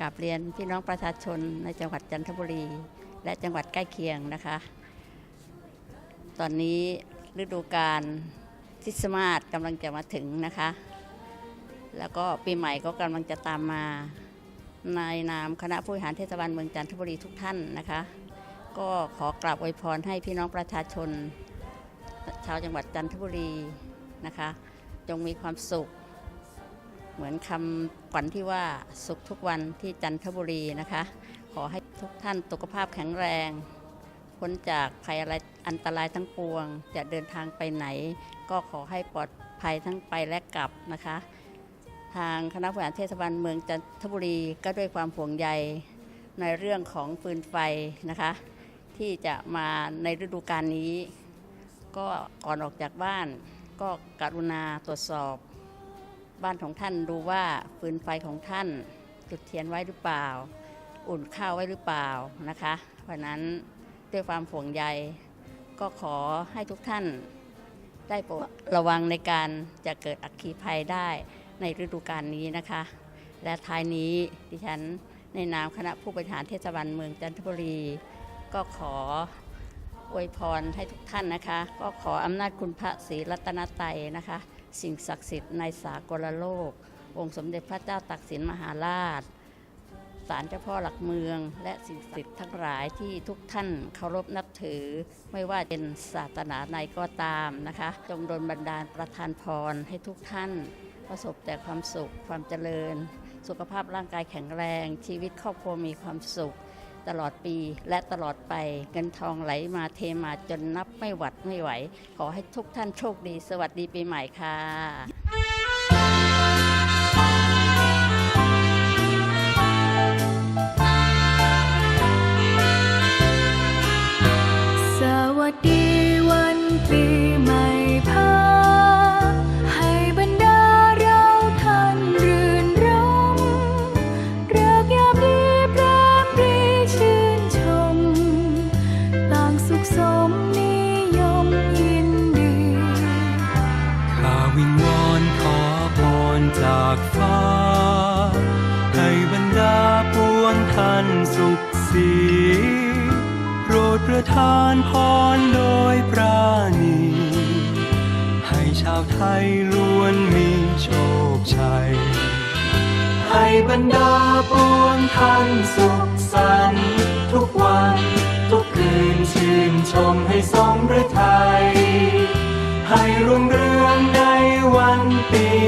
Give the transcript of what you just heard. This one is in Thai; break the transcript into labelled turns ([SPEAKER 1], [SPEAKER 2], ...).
[SPEAKER 1] กราบเรียนพี่น้องประชาชนในจังหวัดจันทบุรี และจังหวัดใกล้เคียงนะคะ ตอนนี้ฤดูกาลคริสต์มาสกำลังจะมาถึงนะคะ แล้วก็ปีใหม่ก็กำลังจะตามมาในนามคณะผู้บริหารเทศบาลเมืองจันทบุรีทุกท่านนะคะ ก็ขอกราบอวยพรให้พี่น้องประชาชน ชาวจังหวัดจันทบุรีนะคะ จงมีความสุข เหมือนคำขวัญที่ว่าสุขทุกวันที่จันทบุรีนะคะ ขอให้ทุกท่านสุขภาพแข็งแรงพ้นจากภัยอะไรอันตรายทั้งปวง จะเดินทางไปไหน ก็ขอให้ปลอดภัยทั้งไปและกลับนะคะ ทางคณะบริหารเทศบาลเมืองจันทบุรีก็ด้วยความห่วงใยในเรื่องของฟืนไฟนะคะ ที่จะมาในฤดูกาลนี้ ก็ก่อนออกจากบ้าน ก็กรุณาตรวจสอบ บ้านของท่านดูว่าฟืนไฟของท่านจุดเทียนไว้หรือเปล่า อุ่นข้าวไว้หรือเปล่านะคะเพราะนั้นด้วยความห่วงใยก็ขอให้ทุกท่านได้โปรดระวังในการจะเกิดอัคคีภัยได้ในฤดูกาลนี้นะคะ และท้ายนี้ดิฉันในนามคณะผู้บริหารเทศบาลเมืองจันทบุรี ก็ขออวยพรให้ทุกท่านนะคะ ก็ขออำนาจคุณพระศรีรัตนตรัยนะคะ สิ่งศักดิ์สิทธิ์ในสากลโลก องค์สมเด็จพระเจ้าตากสินมหาราชศาลเจ้าพ่อหลักเมือง และสิ่งศักดิ์สิทธิ์ทั้งหลายที่ทุกท่านเคารพนับถือ ไม่ว่าเป็นศาสนาใดก็ตามนะคะ จงดลบันดาลประทานพรให้ทุกท่าน ประสบแต่ความสุขความเจริญ สุขภาพร่างกายแข็งแรง ชีวิตครอบครัวมีความสุข ตลอดปีและตลอดไป เงินทองไหลมาเทมาจนนับไม่หวัดไม่ไหว ขอให้ทุกท่านโชคดี สวัสดีปีใหม่ค่ะ
[SPEAKER 2] จากฟ้า ให้บรรดาปวงท่านสุขสีโปรดประทานพรโดยปราณี ให้ชาวไทยล้วนมีโชคชัย ให้บรรดาปวงท่านสุขสันต์ทุกวันทุกคืนชื่นชมให้สมฤทัยให้รุ่งเรืองในวันปี